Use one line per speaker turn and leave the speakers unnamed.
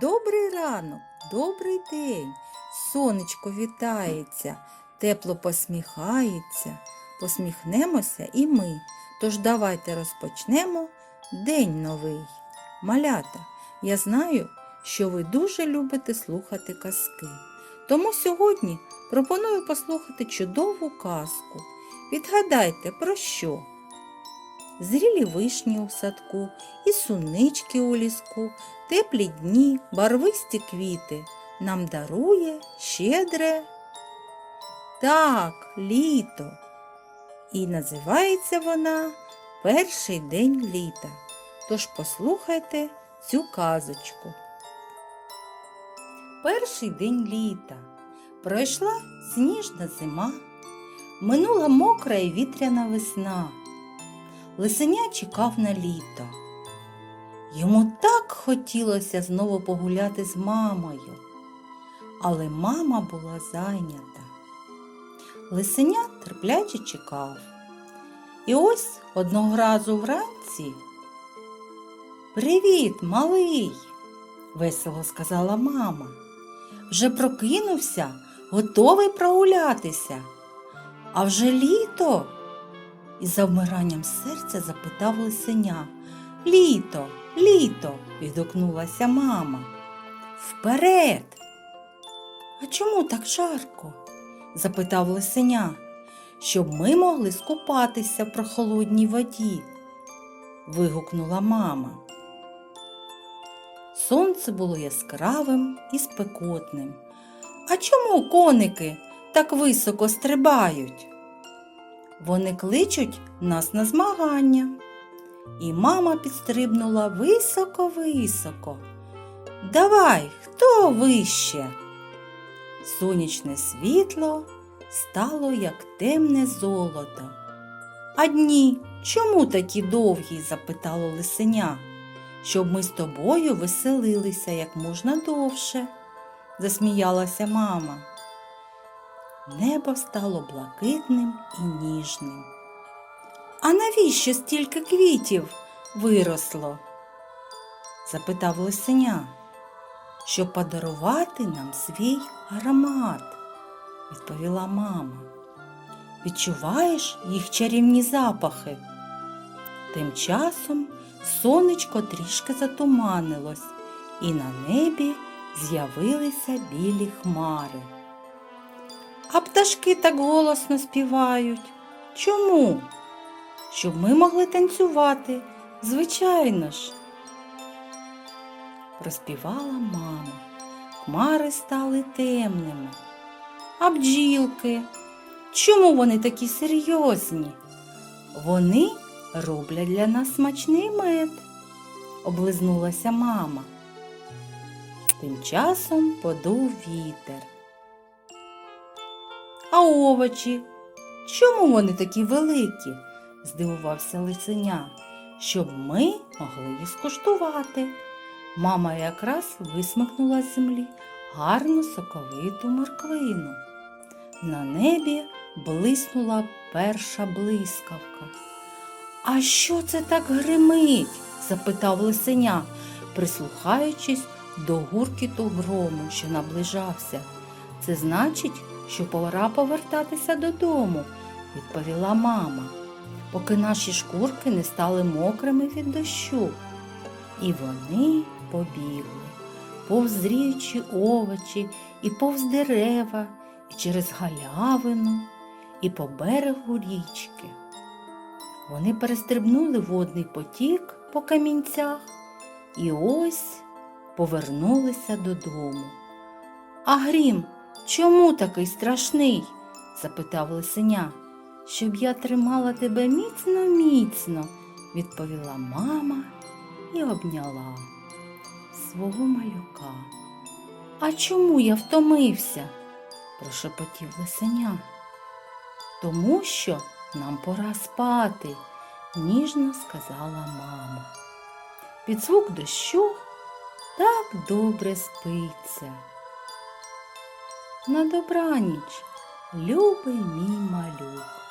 Добрий ранок, добрий день. Сонечко вітається, тепло посміхається. Посміхнемося і ми. Тож давайте розпочнемо день новий. Малята, я знаю, що ви дуже любите слухати казки. Тому сьогодні пропоную послухати чудову казку. Відгадайте про що? Зрілі вишні у садку, і сунички у ліску, теплі дні, барвисті квіти нам дарує щедре. Так, літо. І називається вона Перший день літа. Тож послухайте цю казочку. Перший день літа. Пройшла сніжна зима, минула мокра і вітряна весна. Лисеня чекав на літо. Йому так хотілося знову погуляти з мамою, але мама була зайнята. Лисеня терпляче чекав. І ось одного разу вранці. Привіт, малий, весело сказала мама. Вже прокинувся, готовий прогулятися. А вже літо. Із завмиранням серця запитав лисеня. Літо, літо, відгукнулася мама. Вперед. А чому так жарко? запитав лисеня, щоб ми могли скупатися в прохолодній воді. вигукнула мама. Сонце було яскравим і спекотним. А чому коники так високо стрибають? Вони кличуть нас на змагання. І мама підстрибнула високо-високо. Давай, хто вище? Сонячне світло стало як темне золото. А дні чому такі довгі? запитало лисеня, щоб ми з тобою веселилися як можна довше, засміялася мама. Небо стало блакитним і ніжним. А навіщо стільки квітів виросло? запитав лисеня, щоб подарувати нам свій аромат, відповіла мама. Відчуваєш їх чарівні запахи? Тим часом сонечко трішки затуманилось, і на небі з'явилися білі хмари. А пташки так голосно співають. Чому? Щоб ми могли танцювати, звичайно ж. Проспівала мама. Хмари стали темними. А бджілки. Чому вони такі серйозні? Вони роблять для нас смачний мед, облизнулася мама. Тим часом подув вітер. А овочі? Чому вони такі великі? здивувався лисеня, щоб ми могли їх скуштувати. Мама якраз висмикнула з землі гарну соковиту морквину. На небі блиснула перша блискавка. А що це так гримить? запитав лисеня, прислухаючись до гуркіту грому, що наближався. Це значить, що пора повертатися додому, відповіла мама, поки наші шкурки не стали мокрими від дощу. І вони побігли, повз зріючі овочі, і повз дерева, і через галявину, і по берегу річки. Вони перестрибнули водний потік по камінцях і ось повернулися додому. А грім, чому такий страшний? запитав лисеня. Щоб я тримала тебе міцно, міцно, відповіла мама і обняла свого малюка. А чому я втомився? прошепотів лисеня. Тому що нам пора спати, ніжно сказала мама. Під звук дощу так добре спиться. На добраніч, любий мій малюк.